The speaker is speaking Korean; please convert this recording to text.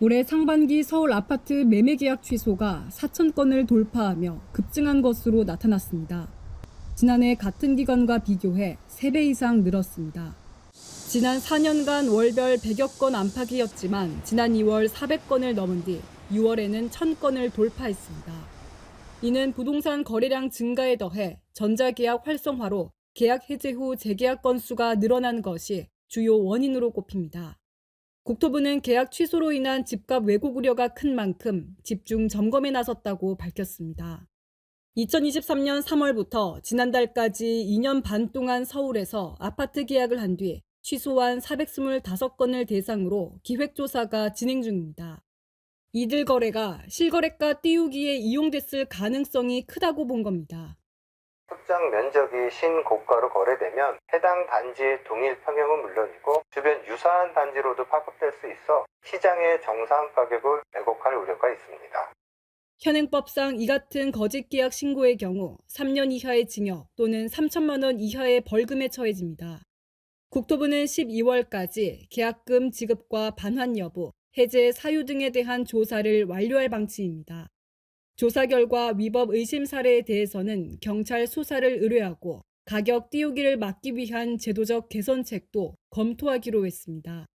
올해 상반기 서울 아파트 매매 계약 취소가 4천 건을 돌파하며 급증한 것으로 나타났습니다. 지난해 같은 기간과 비교해 3배 이상 늘었습니다. 지난 4년간 월별 100여 건 안팎이었지만 지난 2월 400건을 넘은 뒤 6월에는 1000건을 돌파했습니다. 이는 부동산 거래량 증가에 더해 전자계약 활성화로 계약 해제 후 재계약 건수가 늘어난 것이 주요 원인으로 꼽힙니다. 국토부는 계약 취소로 인한 집값 왜곡 우려가 큰 만큼 집중 점검에 나섰다고 밝혔습니다. 2023년 3월부터 지난달까지 2년 반 동안 서울에서 아파트 계약을 한 뒤 취소한 425건을 대상으로 기획조사가 진행 중입니다. 이들 거래가 실거래가 띄우기에 이용됐을 가능성이 크다고 본 겁니다. 확장 면적이 신고가로 거래되면 해당 단지의 동일 평형은 물론이고 주변 유사한 단지로도 파급될 수 있어 시장의 정상 가격을 왜곡할 우려가 있습니다. 현행법상 이 같은 거짓 계약 신고의 경우 3년 이하의 징역 또는 3천만 원 이하의 벌금에 처해집니다. 국토부는 12월까지 계약금 지급과 반환 여부, 해제 사유 등에 대한 조사를 완료할 방침입니다. 조사 결과 위법 의심 사례에 대해서는 경찰 수사를 의뢰하고 가격 띄우기를 막기 위한 제도적 개선책도 검토하기로 했습니다.